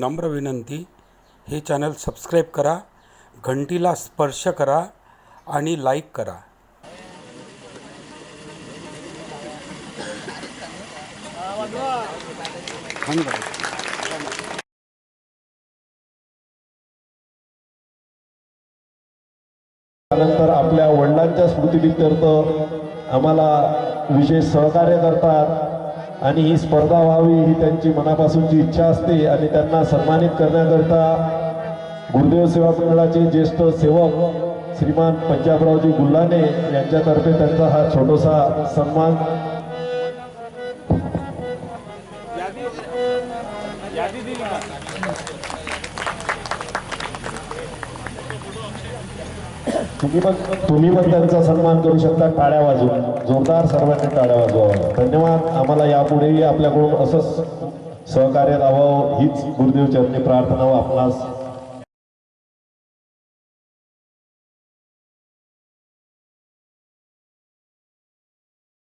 नम्र विनंती हे चॅनल सबस्क्राईब करा घंटीला स्पर्श करा आणि लाईक करा. त्यानंतर आपल्या वडिलांच्या स्मृतीप्रित्यर्थ आम्हाला विशेष सहकार्य करतात. आणि ही स्पर्धा व्हावी ही त्यांची मनापासूनची इच्छा असते आणि त्यांना सन्मानित करण्याकरता गुरुदेव सेवा मंडळाचे ज्येष्ठ सेवक श्रीमान पंजाबरावजी गुल्हाने यांच्यातर्फे त्यांचा हा छोटासा सन्मान. तुम्ही पण तुम्ही पण त्यांचा सन्मान करू शकता टाळ्या वाजवून जोरदार सर्वांनी टाळ्या वाजवाव्या धन्यवाद. आम्हाला यापुढेही आपल्याकडून असंच सहकार्य राहावं हीच गुरुदेव चरणी प्रार्थना व आपणास